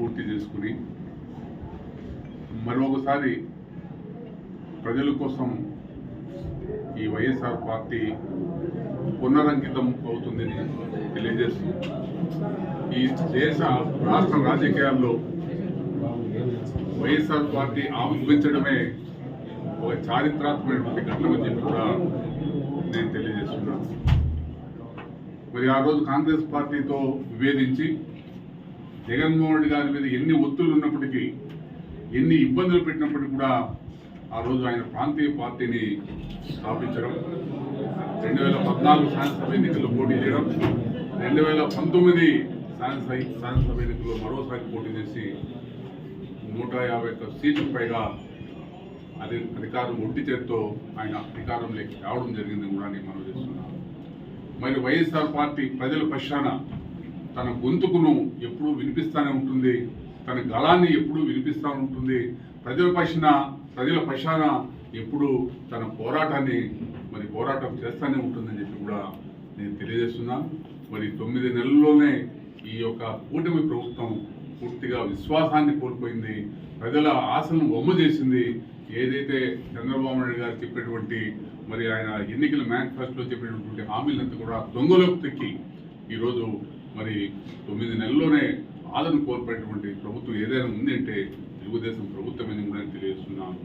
పూర్తి చేసుకుని మరొకసారి ప్రజల కోసం ఈ వైఎస్ఆర్ పార్టీ పునరంకితం అవుతుందని తెలియజేస్తూ ఈ దేశ రాష్ట్ర రాజకీయాల్లో వైఎస్ఆర్ పార్టీ ఆవిర్భించడమే ఒక చారిత్రాత్మకమైనటువంటి ఘటన అని చెప్పి కూడా నేను తెలియజేస్తున్నాను. మరి ఆ రోజు కాంగ్రెస్ పార్టీతో విభేదించి జగన్మోహన్ రెడ్డి గారి మీద ఎన్ని ఒత్తులు ఉన్నప్పటికీ ఎన్ని ఇబ్బందులు పెట్టినప్పటికీ కూడా ఆ రోజు ఆయన ప్రాంతీయ పార్టీని స్థాపించడం రెండు వేల పద్నాలుగు శాసనసభ ఎన్నికల్లో పోటీ చేయడం రెండు వేల పంతొమ్మిది శాసనసభ శాసనసభ ఎన్నికల్లో మరోసారి పోటీ చేసి నూట యాభై ఒక్క సీట్లకు పైగా అది అధికారం ఒంటి చేత్తో ఆయన అధికారంలోకి రావడం జరిగింది కూడా నేను మనం చేస్తున్నాను. మరి వైఎస్ఆర్ పార్టీ ప్రజల పక్షాన తన గొంతుకును ఎప్పుడూ వినిపిస్తూనే ఉంటుంది. తన గళాన్ని ఎప్పుడూ వినిపిస్తూ ఉంటుంది. ప్రజల పక్షాన ప్రజల పక్షాన ఎప్పుడూ తన పోరాటాన్ని మరి పోరాటం చేస్తూనే ఉంటుందని చెప్పి కూడా నేను తెలియజేస్తున్నాను. మరి తొమ్మిది నెలల్లోనే ఈ యొక్క కూటమి ప్రభుత్వం పూర్తిగా విశ్వాసాన్ని కోల్పోయింది. ప్రజల ఆశలను వమ్ము చేసింది. ఏదైతే చంద్రబాబు నాయుడు గారు చెప్పినటువంటి మరి ఆయన ఎన్నికల మేనిఫెస్టోలో చెప్పినటువంటి హామీలంతా కూడా దొంగలోకి తెక్కి ఈరోజు మరి తొమ్మిది నెలల్లోనే ఆదరణ కోల్పోయినటువంటి ప్రభుత్వం ఏదైనా ఉందంటే తెలుగుదేశం తెలుగుదేశం ప్రభుత్వమని కూడా తెలియజేస్తున్నాను.